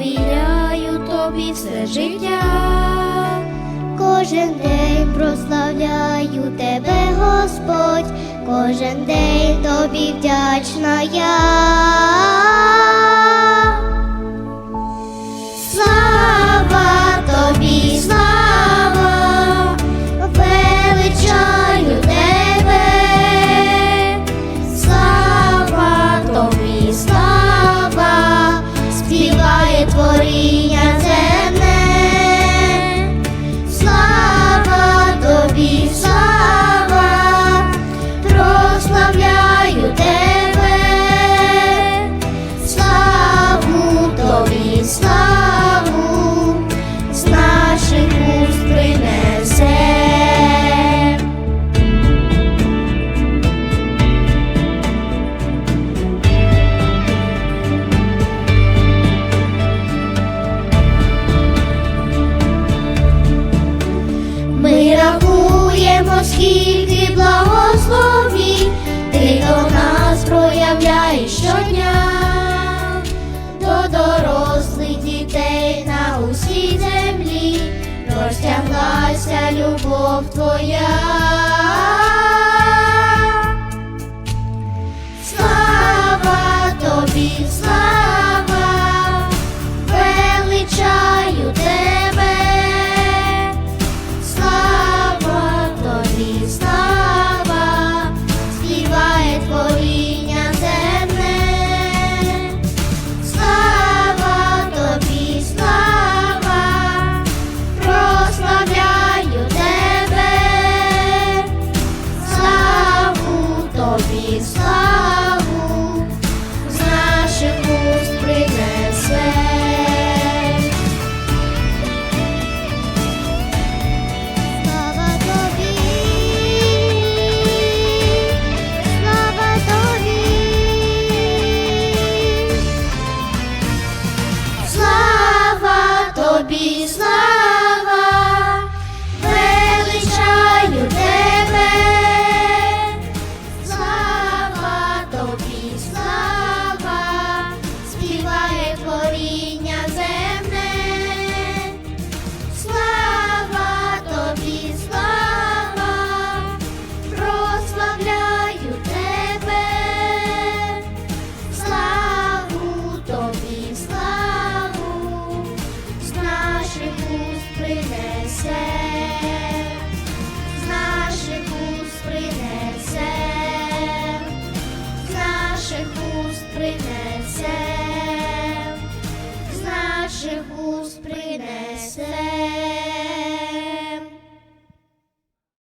віляю тобі все життя, кожен день прославляю тебе, Господь, кожен день тобі вдячна я. співає Скільки благословів ти до нас проявляєш щодня, до дорослих дітей на усій землі простяглася любов твоя. 计算。живу.